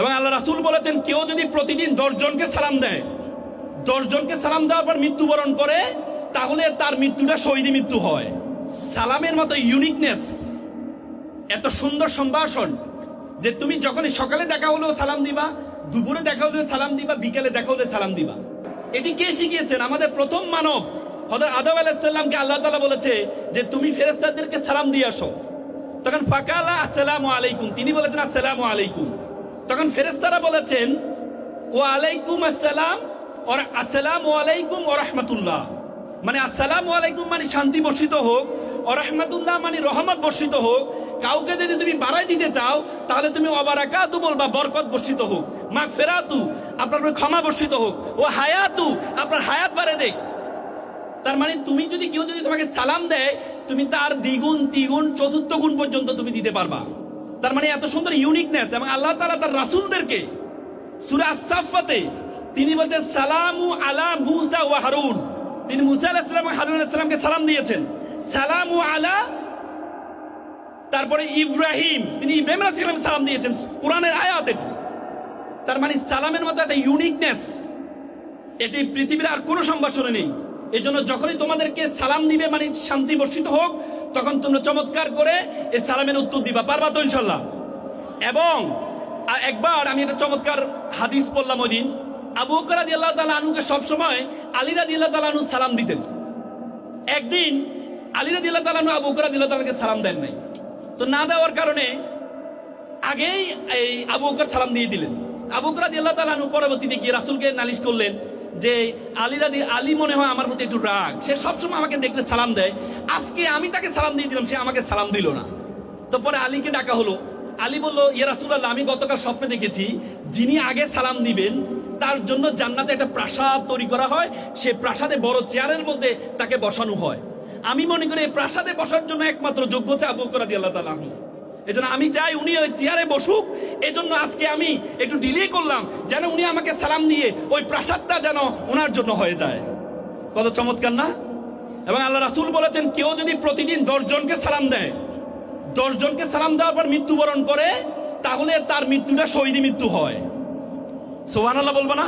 এবং আল্লাহ রাসুল বলেছেন, কেউ যদি প্রতিদিন দশজনকে সালাম দেয় দশজনকে সালাম দেওয়ার পর মৃত্যুবরণ করে, তাহলে তার মৃত্যুটা শহীদি মৃত্যু হয়। সালামের মতো ইউনিকনেস এত সুন্দর সম্ভাষণ যে তুমি যখনই সকালে দেখা হলেও সালাম দিবা, দুপুরে দেখা হলেও সালাম দিবা, বিকেলে দেখা হলে সালাম দিবা। এটি কে শিখিয়েছেন? আমাদের প্রথম মানব হয়তো আদম আলাহিসাল্লামকে আল্লাহ তালা বলেছে যে, তুমি ফেরেস্তাদেরকে সালাম দিয়ে আসো। তখন ফাকালা, আসসালামু আলাইকুম। তিনি বলেছেন, আসসালামু আলাইকুম। তখন ফেরেস্তারা বলেছেন ও আলাইকুম আসসালাম, ওর আসসালামু আলাইকুম ও রহমতুল্লাহ। মানে আসসালামু আলাইকুম মানে শান্তি বর্ষিত হোক ও রহমতুল্লাহ মানে রহমত বর্ষিত হোক। কাউকে যদি তুমি বাড়াই দিতে চাও, তাহলে তুমি অবারাকা অবারাকাতু বলবা, বরকত বর্ষিত হোক। মা ফেরাতু আপনার ক্ষমা বর্ষিত হোক। ও হায়াতু, আপনার হায়াত বাড়ে দেখ। তার মানে তুমি যদি কেউ যদি তোমাকে সালাম দেয়, তুমি তার দ্বিগুণ, তিগুণ, চতুর্থ গুণ পর্যন্ত তুমি দিতে পারবা। তার মানে এত সুন্দর ইউনিকনেস এবং আল্লাহ তালা তার রাসুলদেরকে সুরা তিনি বলছেন, সালামু আলা মুসা ওয়া হারুন। তিনি মুসা আলাহিসাম হারুন আলাহিসামকে সালাম দিয়েছেন। সালামু আলা তারপরে ইব্রাহিম। তিনি ইব্রাহিম আলাইহিস সালাম দিয়েছেন। কোরআনের আয়াত এটি। তার মানে সালামের মতো একটা ইউনিকনেস এটি পৃথিবীর আর কোনো সম্ভাষণে নেই। এই জন্য যখনই তোমাদেরকে সালাম দিবে মানে শান্তি বর্ষিত হোক, তখন তোমরা চমৎকার করে এই সালামের উত্তর দিবা। পারবা তো ইনশাল্লাহ? এবং একবার আমি একটা চমৎকার হাদিস পড়লাম ওই দিন। আবু বকর রাদিয়াল্লাহু তালা আনুকে সবসময় আলী রাদিয়াল্লাহু তাআলা আনহু সালাম দিতেন। একদিন আলী রাদিয়াল্লাহু তাআলা আনহু আবু বকর রাদিয়াল্লাহু তাআলাকে সালাম দেন নাই। তো না দেওয়ার কারণে আগেই এই আবু সালাম দিয়ে দিলেন। আবু বকর রাদিয়াল্লাহু তালা আনহু পরবর্তীতে গিয়ে রাসূলকে নালিশ করলেন যে আলী রাদি আলী মনে হয় আমার প্রতি একটু রাগ। সে সবসময় আমাকে দেখলে সালাম দেয়। আজকে আমি তাকে সালাম দিয়ে দিলাম, সে আমাকে সালাম দিল না। তো পরে আলীকে ডাকা হলো। আলী বলল, ইয়া রাসূলুল্লাহ, আমি গতকাল স্বপ্নে দেখেছি, যিনি আগে সালাম দিবেন, তার জন্য জান্নাতে একটা প্রাসাদ তৈরি করা হয়। সে প্রাসাদে বড় চেয়ারের মধ্যে তাকে বসানো হয়। আমি মনে করি এই প্রাসাদে বসার জন্য একমাত্র যোগ্যতা আবু বকর রাদিয়াল্লাহু তাআলা আনহু। এজন্য আমি চাই উনি ওই চেয়ারে বসুক এজন্য আজকে আমি একটু ডিলে করলাম, যেন উনি আমাকে সালাম দিয়ে ওই প্রাসাদটা যেন ওনার জন্য হয়ে যায়। কত চমৎকার না? এবং আল্লাহ রাসুল বলেছেন, কেউ যদি প্রতিদিন দশজনকে সালাম দেয় দশজনকে সালাম দেওয়ার পর মৃত্যুবরণ করে, তাহলে তার মৃত্যুটা শহীদী মৃত্যু হয়। সোহান আল্লাহ বলব না?